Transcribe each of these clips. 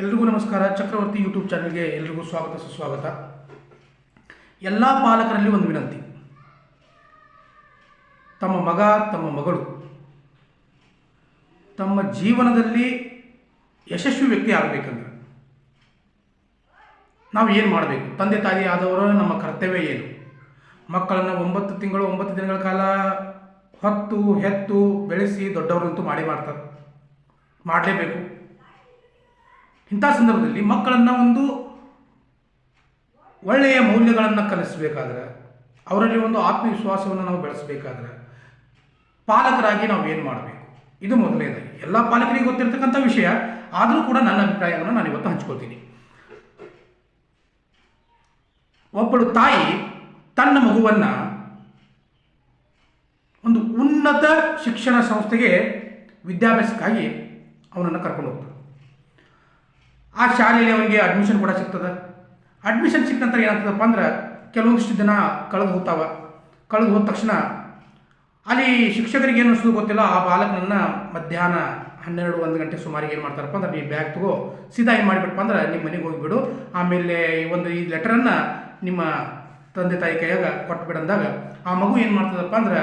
ಎಲ್ರಿಗೂ ನಮಸ್ಕಾರ. ಚಕ್ರವರ್ತಿ ಯೂಟ್ಯೂಬ್ ಚಾನಲ್ಗೆ ಎಲ್ರಿಗೂ ಸ್ವಾಗತ, ಸುಸ್ವಾಗತ. ಎಲ್ಲ ಪಾಲಕರಲ್ಲಿ ಒಂದು ವಿನಂತಿ. ತಮ್ಮ ಮಗ, ತಮ್ಮ ಮಗಳು, ತಮ್ಮ ಜೀವನದಲ್ಲಿ ಯಶಸ್ವಿ ವ್ಯಕ್ತಿ ಆಗಬೇಕಂದ್ರೆ ನಾವು ಏನು ಮಾಡಬೇಕು? ತಂದೆ, ತಾಯಿ ಆದವರು ನಮ್ಮ ಕರ್ತವ್ಯ ಏನು? ಮಕ್ಕಳನ್ನು ಒಂಬತ್ತು ತಿಂಗಳು, ಒಂಬತ್ತು ದಿನಗಳ ಕಾಲ ಹೊತ್ತು, ಹೆತ್ತು, ಬೆಳೆಸಿ ದೊಡ್ಡವರಂತೂ ಮಾಡಿ ಮಾಡ್ತಾರೆ. ಮಾಡಲೇಬೇಕು. ಇಂಥ ಸಂದರ್ಭದಲ್ಲಿ ಮಕ್ಕಳನ್ನು ಒಂದು ಒಳ್ಳೆಯ ಮೌಲ್ಯಗಳನ್ನು ಕಲಿಸಬೇಕಾದ್ರೆ, ಅವರಲ್ಲಿ ಒಂದು ಆತ್ಮವಿಶ್ವಾಸವನ್ನು ನಾವು ಬೆಳೆಸಬೇಕಾದ್ರೆ ಪಾಲಕರಾಗಿ ನಾವು ಏನು ಮಾಡಬೇಕು? ಇದು ಮೊದಲನೇದಾಗಿ. ಎಲ್ಲ ಪಾಲಕರಿಗೆ ಗೊತ್ತಿರತಕ್ಕಂಥ ವಿಷಯ, ಆದರೂ ಕೂಡ ನನ್ನ ಅಭಿಪ್ರಾಯವನ್ನು ನಾನು ಇವತ್ತು ಹಂಚ್ಕೊಳ್ತೀನಿ. ಒಬ್ಬಳು ತಾಯಿ ತನ್ನ ಮಗುವನ್ನು ಒಂದು ಉನ್ನತ ಶಿಕ್ಷಣ ಸಂಸ್ಥೆಗೆ ವಿದ್ಯಾಭ್ಯಾಸಕ್ಕಾಗಿ ಅವನನ್ನು ಕರ್ಕೊಂಡು ಹೋಗ್ತಾರೆ ಆ ಶಾಲೆಯಲ್ಲಿ ಅವನಿಗೆ ಅಡ್ಮಿಷನ್ ಕೂಡ ಸಿಗ್ತದೆ. ಅಡ್ಮಿಷನ್ ಸಿಕ್ಕ ನಂತರ ಏನಾಗ್ತದಪ್ಪ ಅಂದ್ರೆ ಕೆಲವೊಂದಿಷ್ಟು ದಿನ ಕಳೆದು ಹೋಗ್ತಾವ. ಕಳೆದು ಹೋದ ತಕ್ಷಣ ಅಲ್ಲಿ ಶಿಕ್ಷಕರಿಗೆ ಏನು ಅನಿಸೋದು ಗೊತ್ತಿಲ್ಲ, ಆ ಬಾಲಕನನ್ನು ಮಧ್ಯಾಹ್ನ ಹನ್ನೆರಡು, ಒಂದು ಗಂಟೆ ಸುಮಾರಿಗೆ ಏನು ಮಾಡ್ತಾರಪ್ಪ ಅಂದ್ರೆ ನೀವು ಬ್ಯಾಗ್ ತಗೋ, ಸೀದಾ ಏನು ಮಾಡಿಬಿಟ್ಪ ಅಂದ್ರೆ ನಿಮ್ಮ ಮನೆಗೆ ಹೋಗಿಬಿಡು. ಆಮೇಲೆ ಒಂದು ಈ ಲೆಟರನ್ನು ನಿಮ್ಮ ತಂದೆ ತಾಯಿ ಕೈಯಾಗ ಕೊಟ್ಬಿಡಂದಾಗ ಆ ಮಗು ಏನು ಮಾಡ್ತದಪ್ಪ ಅಂದ್ರೆ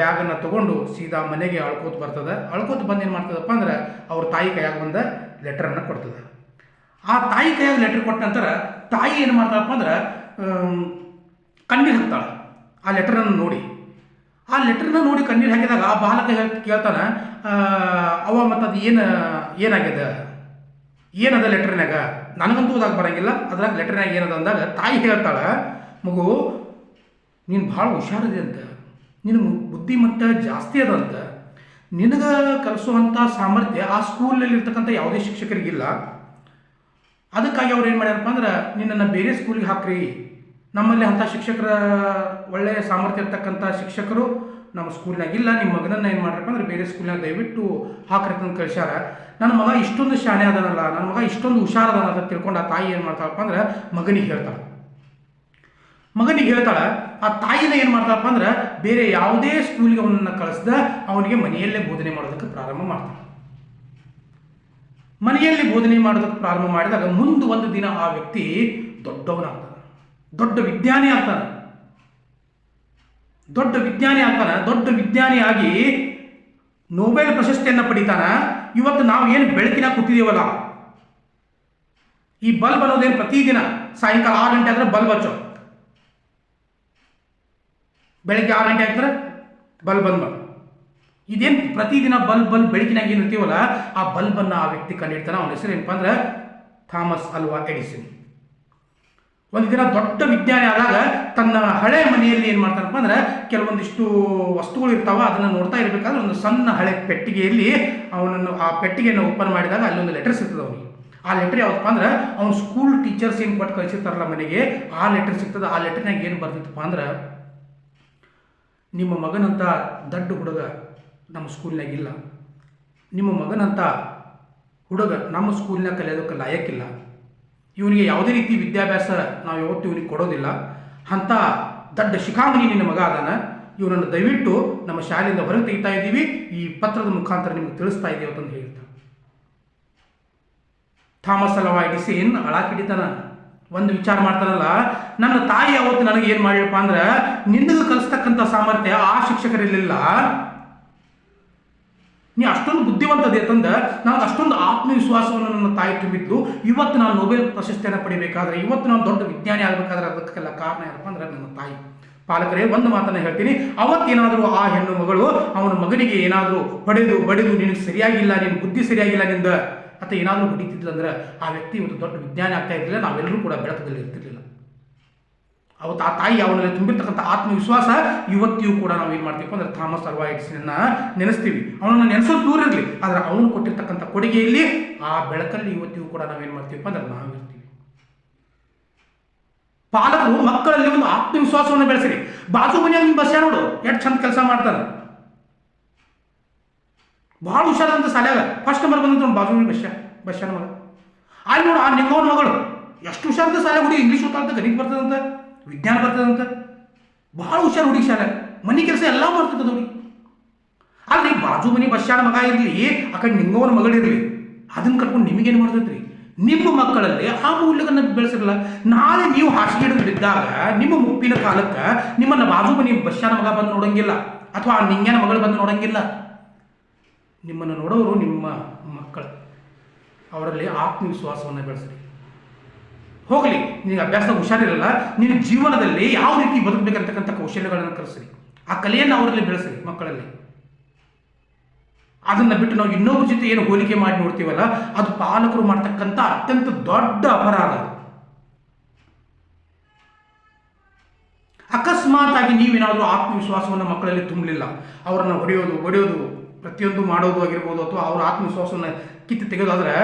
ಬ್ಯಾಗನ್ನು ತಗೊಂಡು ಸೀದಾ ಮನೆಗೆ ಅಳ್ಕೋತ ಬರ್ತದೆ. ಅಳ್ಕೋತ ಬಂದು ಏನು ಮಾಡ್ತದಪ್ಪ ಅಂದ್ರೆ, ಅವ್ರ ತಾಯಿ ಕೈಯಾಗ ಬಂದ ಲೆಟರನ್ನು ಕೊಡ್ತದೆ. ಆ ತಾಯಿ ಕೈಯಾಗಿ ಲೆಟರ್ ಕೊಟ್ಟ ನಂತರ ತಾಯಿ ಏನು ಮಾಡ್ತಾಳಪ್ಪ ಅಂದ್ರೆ ಕಣ್ಣೀರು ಹಾಕ್ತಾಳೆ. ಆ ಲೆಟರನ್ನು ನೋಡಿ. ಆ ಲೆಟರ್ನ ನೋಡಿ ಕಣ್ಣೀರು ಹಾಕಿದಾಗ ಆ ಬಾಲಕ ಕೇಳ್ತಾನೆ ಅವ ಮತ್ತು ಅದು ಏನು ಏನಾಗಿದೆ ಏನದ ಲೆಟರ್ನಾಗ ನನಗಂತೂ ಓದಾಗ ಬರಂಗಿಲ್ಲ. ಅದ್ರಾಗ ಲೆಟರ್ನಾಗ ಏನದ ಅಂದಾಗ ತಾಯಿ ಹೇಳ್ತಾಳೆ, ಮಗು, ನೀನು ಭಾಳ ಹುಷಾರಿದೆ ಅಂತ. ನಿನ್ನ ಬುದ್ಧಿಮಟ್ಟ ಜಾಸ್ತಿ ಅದ ಅಂತ. ನಿನಗೆ ಕಲಿಸುವಂಥ ಸಾಮರ್ಥ್ಯ ಆ ಸ್ಕೂಲಲ್ಲಿ ಇರ್ತಕ್ಕಂಥ ಯಾವುದೇ ಶಿಕ್ಷಕರಿಗಿಲ್ಲ. ಅದಕ್ಕಾಗಿ ಅವ್ರು ಏನು ಮಾಡ್ಯಾರಪ್ಪ ಅಂದ್ರೆ, ನಿನ್ನನ್ನು ಬೇರೆ ಸ್ಕೂಲಿಗೆ ಹಾಕ್ರಿ. ನಮ್ಮಲ್ಲಿ ಅಂಥ ಶಿಕ್ಷಕರ ಒಳ್ಳೆಯ ಸಾಮರ್ಥ್ಯ ಇರ್ತಕ್ಕಂಥ ಶಿಕ್ಷಕರು ನಮ್ಮ ಸ್ಕೂಲ್ನಾಗ ಇಲ್ಲ ನಿಮ್ಮ ಮಗನನ್ನ ಏನು ಮಾಡ್ರಪ್ಪ ಅಂದ್ರೆ ಬೇರೆ ಸ್ಕೂಲ್ನಾಗ ದಯವಿಟ್ಟು ಹಾಕ್ರಿ ಅಂತ ಕಳಿಸ್ಯಾರ. ನನ್ನ ಮಗ ಇಷ್ಟೊಂದು ಶಾಣೆ ಅದನಲ್ಲ, ನನ್ನ ಮಗ ಇಷ್ಟೊಂದು ಹುಷಾರದನ ಅಂತ ತಿಳ್ಕೊಂಡು ಆ ತಾಯಿ ಏನು ಮಾಡ್ತಾಳಪ್ಪ ಅಂದ್ರೆ ಮಗನಿಗೆ ಹೇಳ್ತಾಳೆ. ಮಗನಿಗೆ ಹೇಳ್ತಾಳೆ, ಆ ತಾಯಿನ ಏನು ಮಾಡ್ತಾಳಪ್ಪ ಅಂದ್ರೆ, ಬೇರೆ ಯಾವುದೇ ಸ್ಕೂಲಿಗೆ ಅವನನ್ನು ಕಳಿಸ್ದ, ಅವನಿಗೆ ಮನೆಯಲ್ಲೇ ಬೋಧನೆ ಮಾಡೋದಕ್ಕೆ ಪ್ರಾರಂಭ ಮಾಡ್ತಾಳೆ. ಮನೆಯಲ್ಲಿ ಬೋಧನೆ ಮಾಡೋದಕ್ಕೆ ಪ್ರಾರಂಭ ಮಾಡಿದಾಗ ಮುಂದೆ ಒಂದು ದಿನ ಆ ವ್ಯಕ್ತಿ ದೊಡ್ಡವನಾಗ್ತಾನೆ. ದೊಡ್ಡ ವಿಜ್ಞಾನಿ ಆಗ್ತಾನೆ. ದೊಡ್ಡ ವಿಜ್ಞಾನಿ ಆಗ್ತಾನೆ. ದೊಡ್ಡ ವಿಜ್ಞಾನಿ ಆಗಿ ನೊಬೆಲ್ ಪ್ರಶಸ್ತಿಯನ್ನು ಪಡಿತಾನ. ಇವತ್ತು ನಾವು ಏನು ಬೆಳಕಿನ ಕೂತಿದ್ದೀವಲ್ಲ ಈ ಬಲ್ಬ್ ಅನ್ನೋದೇನು ಪ್ರತಿದಿನ ಸಾಯಂಕಾಲ ಆರು ಗಂಟೆ ಆದರೆ ಬಲ್ಬ್ ಹಚ್ಚೋ ಬೆಳಗ್ಗೆ ಆರು ಗಂಟೆ ಆಗ್ತಾರೆ ಬಲ್ಬ್ ಬಂದ್ ಇದೇನು ಪ್ರತಿದಿನ ಬಲ್ಬ್ ಬಲ್ಬ್ ಬೆಳಕಿನಾಗ ಏನು ಇರ್ತೀವಲ್ಲ, ಆ ಬಲ್ಬನ್ನು ಆ ವ್ಯಕ್ತಿ ಕಂಡಿಡ್ತಾನೆ ಅವನ ಹೆಸರು ಏನಪ್ಪ ಅಂದ್ರೆ ಥಾಮಸ್ ಅಲ್ವಾ ಎಡಿಸನ್. ಒಂದು ದಿನ ದೊಡ್ಡ ವಿಜ್ಞಾನಿ ಆದಾಗ ತನ್ನ ಹಳೆ ಮನೆಯಲ್ಲಿ ಏನು ಮಾಡ್ತಾನಪ್ಪ ಅಂದ್ರೆ, ಕೆಲವೊಂದಿಷ್ಟು ವಸ್ತುಗಳು ಇರ್ತಾವ, ಅದನ್ನು ನೋಡ್ತಾ ಇರಬೇಕಾದ್ರೆ ಒಂದು ಸಣ್ಣ ಹಳೆ ಪೆಟ್ಟಿಗೆಯಲ್ಲಿ ಅವನನ್ನು ಆ ಪೆಟ್ಟಿಗೆಯನ್ನು ಓಪನ್ ಮಾಡಿದಾಗ ಅಲ್ಲೊಂದು ಲೆಟರ್ ಸಿಗ್ತದೆ ಅವನಿಗೆ. ಆ ಲೆಟರ್ ಯಾವತ್ತಪ್ಪ ಅಂದ್ರೆ, ಅವ್ನು ಸ್ಕೂಲ್ ಟೀಚರ್ಸ್ ಏನು ಕೊಟ್ಟು ಕಳಿಸಿರ್ತಾರಲ್ಲ ಮನೆಗೆ, ಆ ಲೆಟರ್ ಸಿಗ್ತದೆ, ಆ ಲೆಟರ್ನಾಗ ಏನು ಬರ್ತಿತ್ತಪ್ಪ ಅಂದ್ರೆ ನಿಮ್ಮ ಮಗನಂತ ದಡ್ಡ ಹುಡುಗ ನಮ್ಮ ಸ್ಕೂಲ್ನಾಗ ಇಲ್ಲ. ನಿಮ್ಮ ಮಗನಂತ ಹುಡುಗ ನಮ್ಮ ಸ್ಕೂಲ್ನಾಗ ಕಲಿಯೋದಕ್ಕೆ ಲಾಯಕ್ಕಿಲ್ಲ. ಇವನಿಗೆ ಯಾವುದೇ ರೀತಿ ವಿದ್ಯಾಭ್ಯಾಸ ನಾವು ಯಾವತ್ತೂ ಇವನಿಗೆ ಕೊಡೋದಿಲ್ಲ. ಅಂಥ ದಡ್ಡ ಶಿಖಾಮಣಿ ನಿನ್ನ ಮಗ ಅದಾನ. ಇವನನ್ನು ದಯವಿಟ್ಟು ನಮ್ಮ ಶಾಲೆಯಿಂದ ಹೊರಗೆ ತೆಗಿತಾ ಇದ್ದೀವಿ. ಈ ಪತ್ರದ ಮುಖಾಂತರ ನಿಮಗೆ ತಿಳಿಸ್ತಾ ಇದ್ದೀವಿ ಅಂತಂದು ಹೇಳ್ತಾ ಥಾಮಸ್ ಅಲವಾ ಎಡಿಸಿನ್ ಅಳಾಕಿಡಿತಾನ. ಒಂದು ವಿಚಾರ ಮಾಡ್ತಾರಲ್ಲ, ನನ್ನ ತಾಯಿ ಅವತ್ತು ನನಗೆ ಏನು ಮಾಡ್ಯಪ್ಪ ಅಂದ್ರೆ ನಿನ್ನದು ಕಲಿಸ್ತಕ್ಕಂಥ ಸಾಮರ್ಥ್ಯ ಆ ಶಿಕ್ಷಕರಿರಲಿಲ್ಲ ನೀ ಅಷ್ಟೊಂದು ಬುದ್ಧಿವಂತದೆ ತಂದ, ನಾನು ಅಷ್ಟೊಂದು ಆತ್ಮವಿಶ್ವಾಸವನ್ನು ನನ್ನ ತಾಯಿ ತುಂಬಿದ್ದು, ಇವತ್ತು ನಾನು ನೊಬೆಲ್ ಪ್ರಶಸ್ತಿಯನ್ನು ಪಡಿಬೇಕಾದ್ರೆ, ಇವತ್ತು ನಾನು ದೊಡ್ಡ ವಿಜ್ಞಾನಿ ಆಗಬೇಕಾದ್ರೆ ಅದಕ್ಕೆಲ್ಲ ಕಾರಣ ಏನಪ್ಪ ಅಂದ್ರೆ ನನ್ನ ತಾಯಿ. ಪಾಲಕರೇ, ಒಂದು ಮಾತನ್ನು ಹೇಳ್ತೀನಿ. ಅವತ್ತೇನಾದರೂ ಆ ಹೆಣ್ಣು ಮಗಳು ಅವನ ಮಗನಿಗೆ ಏನಾದರೂ ಹೊಡೆದು, ಬಡಿದು, ನಿನಗೆ ಸರಿಯಾಗಿಲ್ಲ ನಿನ್ನ ಬುದ್ಧಿ ಸರಿಯಾಗಿಲ್ಲ ನಿಂದ ಅಥವಾ ಏನಾದರೂ ಹೊಡಿತಿದ್ದಿಲ್ಲ ಅಂದ್ರೆ ಆ ವ್ಯಕ್ತಿ ಇವತ್ತು ದೊಡ್ಡ ವಿಜ್ಞಾನ ಆಗ್ತಾ ಇರಲಿಲ್ಲ, ನಾವೆಲ್ಲರೂ ಕೂಡ ಬೆಳಕದಲ್ಲಿ ಇರ್ತಿರ್ಲಿಲ್ಲ. ಅವತ್ತು ಆ ತಾಯಿ ಅವನಲ್ಲಿ ತುಂಬಿರ್ತಕ್ಕಂಥ ಆತ್ಮವಿಶ್ವಾಸ ಇವತ್ತಿಯೂ ಕೂಡ ನಾವು ಏನು ಮಾಡ್ತೀವಿ ಅಂದ್ರೆ ಥಾಮಸ್ ಅಲ್ವಾ ಎಡಿಸನ್ನ ನೆನೆಸ್ತೀವಿ. ಅವನನ್ನು ನೆನೆಸೋದು ದೂರ ಇರಲಿ, ಆದರೆ ಅವನು ಕೊಟ್ಟಿರ್ತಕ್ಕಂಥ ಕೊಡುಗೆಯಲ್ಲಿ ಆ ಬೆಳಕಲ್ಲಿ ಇವತ್ತಿಯೂ ಕೂಡ ನಾವೇನು ಮಾಡ್ತೀವಪ್ಪ ಅಂದ್ರೆ ನಾವು ಇರ್ತೀವಿ ಪಾಲಕರು ಮಕ್ಕಳಲ್ಲಿ ಒಂದು ಆತ್ಮವಿಶ್ವಾಸವನ್ನು ಬೆಳೆಸಿರಿ. ಬಾಜು ಮನೆಯಾಗ ಬಸ್ ನೋಡು, ಎಷ್ಟು ಚಂದ ಕೆಲಸ ಮಾಡ್ತಾನೆ. ಭಾಳ ಹುಷಾರಂತ ಸಾಲ್ಯಾಗ. ಫಸ್ಟ್ ನಂಬರ್ ಬಂದಂತ ಒಂದು ಬಾಜು ಬಶ್ಯ ಬಶ್ಯನ ಮಗ ಅಲ್ಲಿ ನೋಡು, ಆ ನಿಂಗವನ ಮಗಳು ಎಷ್ಟು ಹುಷಾರಂತ ಸಾಲ ಹುಡುಗಿ ಇಂಗ್ಲೀಷ್ ಓದ್ತಾಳಂತ, ಗಣಿತ ಬರ್ತದಂತ, ವಿಜ್ಞಾನ ಬರ್ತದಂತ. ಭಾಳ ಹುಷಾರು ಹುಡುಗಿ ಶಾಲೆ ಮನೆ ಕೆಲಸ ಎಲ್ಲ ಬರ್ತದೆ ಅಲ್ಲಿ ಬಾಜು ಮನೆ ಬಶ್ಯಾನ ಮಗ ಇರಲಿ, ಆ ಕಡೆ ನಿಂಗವನ ಮಗಳಿರಲಿ ಅದನ್ನ ಕಟ್ಕೊಂಡು ನಿಮಗೇನು ಮಾಡ್ತೈತ್ರಿ? ನಿಮ್ಮ ಮಕ್ಕಳಲ್ಲಿ ಆ ಮೌಲ್ಯಗಳನ್ನ ಬೆಳೆಸಿರಲ್ಲ. ನಾಳೆ ನೀವು ಹಾಸಿಗೆ ಹಿಡಿದಿದ್ದಾಗ ನಿಮ್ಮ ಮುಪ್ಪಿನ ಕಾಲಕ್ಕೆ ನಿಮ್ಮನ್ನ ಬಾಜು ಮನೆ ಬಶ್ಯಾನ ಮಗ ಬಂದು ನೋಡಂಗಿಲ್ಲ. ಅಥವಾ ಆ ನಿಂಗ್ಯಾನ ಮಗಳು ಬಂದು ನೋಡಂಗಿಲ್ಲ. ನಿಮ್ಮನ್ನು ನೋಡೋರು ನಿಮ್ಮ ಮಕ್ಕಳು. ಅವರಲ್ಲಿ ಆತ್ಮವಿಶ್ವಾಸವನ್ನು ಬೆಳೆಸಿರಿ. ಹೋಗಲಿ, ನಿನಗೆ ಅಭ್ಯಾಸದ ಹುಷಾರಿರಲ್ಲ, ನಿನ್ನ ಜೀವನದಲ್ಲಿ ಯಾವ ರೀತಿ ಬದುಕಬೇಕಂತಕ್ಕಂಥ ಕೌಶಲ್ಯಗಳನ್ನು ಕಲಿಸ್ರಿ. ಆ ಕಲೆಯನ್ನು ಅವರಲ್ಲಿ ಬೆಳೆಸ್ರಿ ಮಕ್ಕಳಲ್ಲಿ. ಅದನ್ನು ಬಿಟ್ಟು ನಾವು ಇನ್ನೊಬ್ಬರ ಜೊತೆ ಏನು ಹೋಲಿಕೆ ಮಾಡಿ ನೋಡ್ತೀವಲ್ಲ, ಅದು ಪಾಲಕರು ಮಾಡ್ತಕ್ಕಂಥ ಅತ್ಯಂತ ದೊಡ್ಡ ಅಪರಾಧ ಅಕಸ್ಮಾತ್ ಆಗಿ ನೀವೇನಾದರೂ ಆತ್ಮವಿಶ್ವಾಸವನ್ನು ಮಕ್ಕಳಲ್ಲಿ ತುಂಬಲಿಲ್ಲ. ಅವರನ್ನು ಹೊಡೆಯೋದು ಹೊಡೆಯೋದು ಪ್ರತಿಯೊಂದು ಮಾಡೋದು ಆಗಿರ್ಬೋದು ಅಥವಾ ಅವ್ರ ಆತ್ಮವಿಶ್ವಾಸವನ್ನು ಕಿತ್ತು ತೆಗೆಯೋದಾದ್ರೆ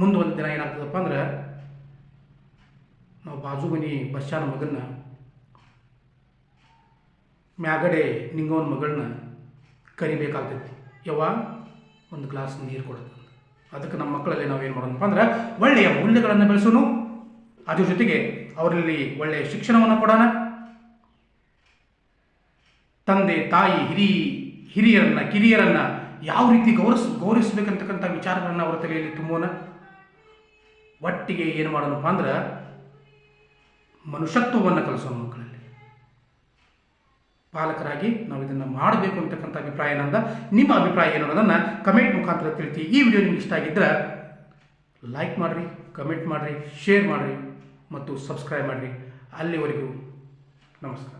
ಮುಂದೆ ಒಂದು ದಿನ ಏನಾಗ್ತದಪ್ಪ ಅಂದ್ರೆ ನಾವು ಬಾಜು ಮನಿ ಬಸ್ಸಾನ ಮಗನ್ನ, ಮ್ಯಾಗಡೆ ನಿಂಗೋನ್ ಮಗಳನ್ನ ಕರಿಬೇಕಾಗ್ತೈತಿ. ಯಾವ ಒಂದು ಗ್ಲಾಸ್ ನೀರು ಕೊಡುತ್ತೆ ಅದಕ್ಕೆ ನಮ್ಮ ಮಕ್ಕಳಲ್ಲಿ ನಾವು ಏನು ಮಾಡೋಣಪ್ಪ ಅಂದ್ರೆ ಒಳ್ಳೆಯ ಮೌಲ್ಯಗಳನ್ನು ಬೆಳೆಸೋನು. ಅದ್ರ ಜೊತೆಗೆ ಅವರಲ್ಲಿ ಒಳ್ಳೆಯ ಶಿಕ್ಷಣವನ್ನು ಕೊಡೋಣ. ತಂದೆ, ತಾಯಿ ಹಿರಿ ಹಿರಿಯರನ್ನ, ಕಿರಿಯರನ್ನು ಯಾವ ರೀತಿ ಗೌರವಿಸ್ ಗೌರವಿಸ್ಬೇಕಂತಕ್ಕಂಥ ವಿಚಾರಗಳನ್ನು ಅವರ ತಲೆಯಲ್ಲಿ ತುಂಬೋಣ ಒಟ್ಟಿಗೆ ಏನು ಮಾಡೋಣಪ್ಪ ಅಂದ್ರೆ ಮನುಷ್ಯತ್ವವನ್ನು ಕಲಿಸೋ ಮಕ್ಕಳಲ್ಲಿ. ಪಾಲಕರಾಗಿ ನಾವು ಇದನ್ನು ಮಾಡಬೇಕು ಅಂತಕ್ಕಂಥ ಅಭಿಪ್ರಾಯ ಏನಂದ? ನಿಮ್ಮ ಅಭಿಪ್ರಾಯ ಏನು ಅನ್ನೋದನ್ನು ಕಮೆಂಟ್ ಮುಖಾಂತರ ತಿಳಿಸಿ ಈ ವಿಡಿಯೋ ನಿಮ್ಗೆ ಇಷ್ಟ ಆಗಿದ್ದರೆ ಲೈಕ್ ಮಾಡಿರಿ ಕಮೆಂಟ್ ಮಾಡಿರಿ ಶೇರ್ ಮಾಡಿರಿ ಮತ್ತು ಸಬ್ಸ್ಕ್ರೈಬ್ ಮಾಡಿರಿ. ಅಲ್ಲಿವರೆಗೂ ನಮಸ್ಕಾರ.